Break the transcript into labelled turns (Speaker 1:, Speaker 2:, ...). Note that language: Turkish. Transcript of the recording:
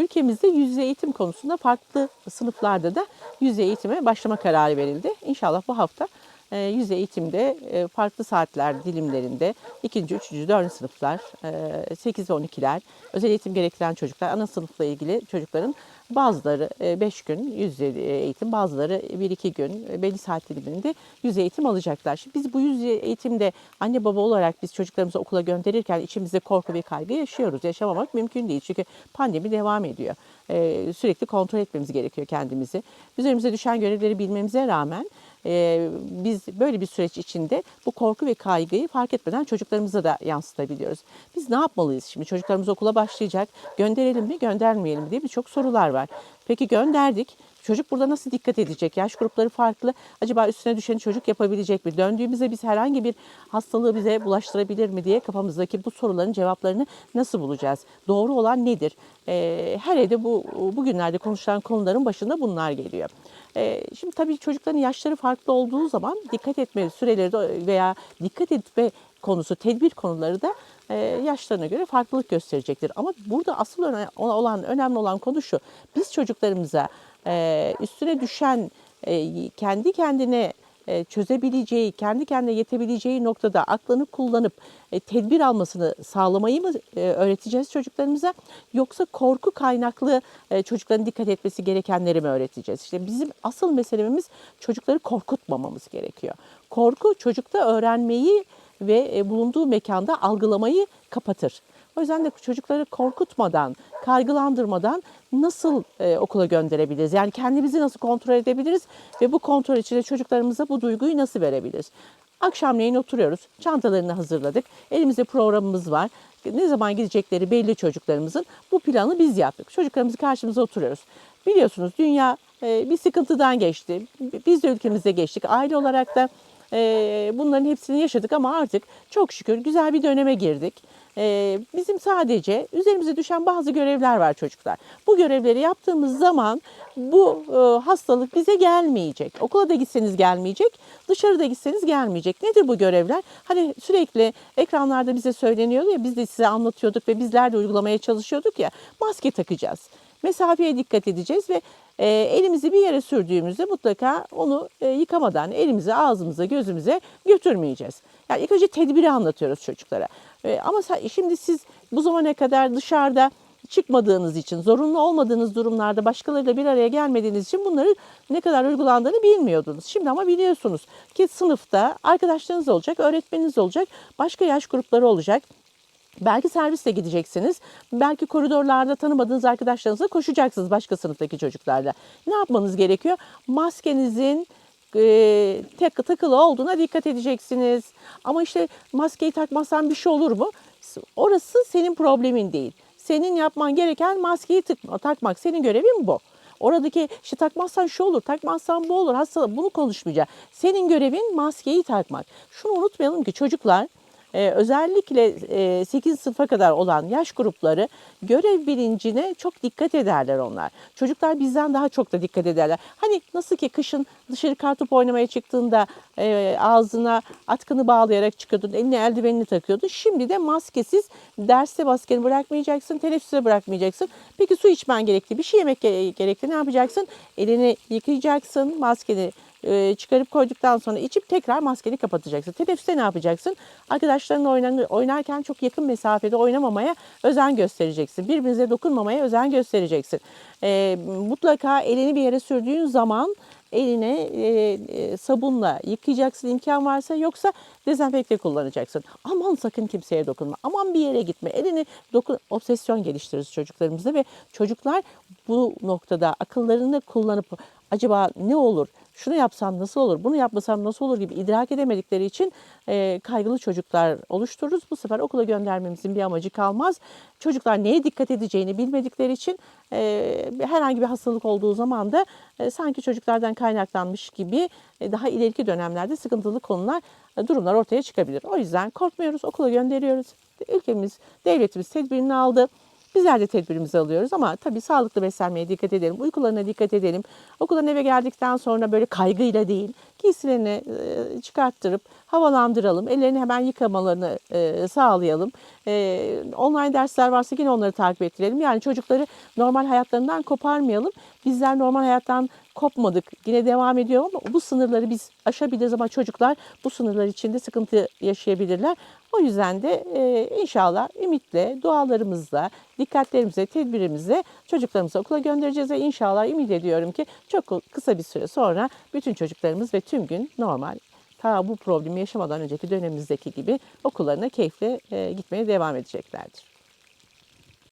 Speaker 1: ülkemizde yüz yüze eğitim konusunda farklı sınıflarda da yüz yüze eğitime başlama kararı verildi. İnşallah bu hafta e, yüz eğitimde e, farklı saatler dilimlerinde ikinci, üçüncü, dördüncü sınıflar, e, 8 ve 12'ler, özel eğitim gerektiren çocuklar, ana sınıfla ilgili çocukların bazıları 5 gün yüz eğitim, bazıları 1-2 gün e, belli saat diliminde yüz eğitim alacaklar. Şimdi biz bu yüz eğitimde anne baba olarak biz çocuklarımızı okula gönderirken içimizde korku ve kaygı yaşıyoruz. Yaşamamak mümkün değil çünkü pandemi devam ediyor. E, sürekli kontrol etmemiz gerekiyor kendimizi. Üzerimize düşen görevleri bilmemize rağmen e, biz böyle bir süreç içinde bu korku ve kaygıyı fark etmeden çocuklarımıza da yansıtabiliyoruz. Biz ne yapmalıyız şimdi? Çocuklarımız okula başlayacak. Gönderelim mi, göndermeyelim mi diye birçok sorular var. Peki gönderdik. Çocuk burada nasıl dikkat edecek? Yaş grupları farklı. Acaba üstüne düşeni çocuk yapabilecek mi? Döndüğümüzde biz herhangi bir hastalığı bize bulaştırabilir mi diye kafamızdaki bu soruların cevaplarını nasıl bulacağız? Doğru olan nedir? Ee, her evde bu bugünlerde konuşulan konuların başında bunlar geliyor. Ee, şimdi tabii çocukların yaşları farklı olduğu zaman dikkat etme süreleri veya dikkat etme konusu, tedbir konuları da e, yaşlarına göre farklılık gösterecektir. Ama burada asıl olan, önemli olan konu şu. Biz çocuklarımıza e, üstüne düşen e, kendi kendine e, çözebileceği, kendi kendine yetebileceği noktada aklını kullanıp tedbir almasını sağlamayı mı öğreteceğiz çocuklarımıza yoksa korku kaynaklı e, çocukların dikkat etmesi gerekenleri mi öğreteceğiz? İşte bizim asıl meselemiz çocukları korkutmamamız gerekiyor. Korku çocukta öğrenmeyi ve bulunduğu mekanda algılamayı kapatır. O yüzden de çocukları korkutmadan, kaygılandırmadan nasıl e, okula gönderebiliriz? Yani kendimizi nasıl kontrol edebiliriz ve bu kontrol içinde çocuklarımıza bu duyguyu nasıl verebiliriz? Akşamleyin oturuyoruz, çantalarını hazırladık, elimizde programımız var. Ne zaman gidecekleri belli çocuklarımızın bu planı biz yaptık. Çocuklarımız karşımıza oturuyoruz. Biliyorsunuz dünya e, bir sıkıntıdan geçti. Biz de ülkemizde geçtik. Aile olarak da e, bunların hepsini yaşadık ama artık çok şükür güzel bir döneme girdik. E, bizim sadece üzerimize düşen bazı görevler var çocuklar. Bu görevleri yaptığımız zaman bu e, hastalık bize gelmeyecek. Okula da gitseniz gelmeyecek, dışarıda gitseniz gelmeyecek. Nedir bu görevler? Hani sürekli ekranlarda bize söyleniyordu ya biz de size anlatıyorduk ve bizler de uygulamaya çalışıyorduk ya maske takacağız. Mesafeye dikkat edeceğiz ve e, elimizi bir yere sürdüğümüzde mutlaka onu e, yıkamadan elimize, ağzımıza, gözümüze götürmeyeceğiz. Yani ilk önce tedbiri anlatıyoruz çocuklara. E, ama şimdi siz bu zamana kadar dışarıda çıkmadığınız için, zorunlu olmadığınız durumlarda başkalarıyla bir araya gelmediğiniz için bunları ne kadar uygulandığını bilmiyordunuz. Şimdi ama biliyorsunuz ki sınıfta arkadaşlarınız olacak, öğretmeniniz olacak, başka yaş grupları olacak. Belki servisle gideceksiniz. Belki koridorlarda tanımadığınız arkadaşlarınızla koşacaksınız başka sınıftaki çocuklarla. Ne yapmanız gerekiyor? Maskenizin e, tek takılı olduğuna dikkat edeceksiniz. Ama işte maskeyi takmazsan bir şey olur mu? Orası senin problemin değil. Senin yapman gereken maskeyi tıkma, takmak. Senin görevin bu. Oradaki işte takmazsan şu olur, takmazsan bu olur. Hastalık bunu konuşmayacağız. Senin görevin maskeyi takmak. Şunu unutmayalım ki çocuklar ee, özellikle e, 8 sınıfa kadar olan yaş grupları görev bilincine çok dikkat ederler onlar. Çocuklar bizden daha çok da dikkat ederler. Hani nasıl ki kışın dışarı kartop oynamaya çıktığında e, ağzına atkını bağlayarak çıkıyordun, eline eldivenini takıyordun. Şimdi de maskesiz derste maskeni bırakmayacaksın, teneffüse bırakmayacaksın. Peki su içmen gerekti, bir şey yemek ge- gerekti ne yapacaksın? Elini yıkayacaksın, maskeni e, çıkarıp koyduktan sonra içip tekrar maskeni kapatacaksın. Teneffüste ne yapacaksın? Arkadaşlarınla oynarken çok yakın mesafede oynamamaya özen göstereceksin. Birbirinize dokunmamaya özen göstereceksin. E, mutlaka elini bir yere sürdüğün zaman eline e, e, sabunla yıkayacaksın imkan varsa yoksa dezenfekte kullanacaksın. Aman sakın kimseye dokunma. Aman bir yere gitme. Elini dokun. Obsesyon geliştiririz çocuklarımızda ve çocuklar bu noktada akıllarını kullanıp acaba ne olur? Şunu yapsam nasıl olur? Bunu yapmasam nasıl olur gibi idrak edemedikleri için e, kaygılı çocuklar oluştururuz. Bu sefer okula göndermemizin bir amacı kalmaz. Çocuklar neye dikkat edeceğini bilmedikleri için e, herhangi bir hastalık olduğu zaman da e, sanki çocuklardan kaynaklanmış gibi e, daha ileriki dönemlerde sıkıntılı konular, e, durumlar ortaya çıkabilir. O yüzden korkmuyoruz, okula gönderiyoruz. Ülkemiz, devletimiz tedbirini aldı. Bizler de tedbirimizi alıyoruz ama tabii sağlıklı beslenmeye dikkat edelim. Uykularına dikkat edelim. Okuldan eve geldikten sonra böyle kaygıyla değil, giysilerini çıkarttırıp havalandıralım. Ellerini hemen yıkamalarını sağlayalım. Online dersler varsa yine onları takip ettirelim. Yani çocukları normal hayatlarından koparmayalım. Bizler normal hayattan kopmadık. Yine devam ediyor ama bu sınırları biz aşabiliriz ama çocuklar bu sınırlar içinde sıkıntı yaşayabilirler. O yüzden de e, inşallah ümitle, dualarımızla, dikkatlerimizle, tedbirimizle çocuklarımızı okula göndereceğiz ve inşallah ümit ediyorum ki çok kısa bir süre sonra bütün çocuklarımız ve tüm gün normal ta bu problemi yaşamadan önceki dönemimizdeki gibi okullarına keyifle e, gitmeye devam edeceklerdir.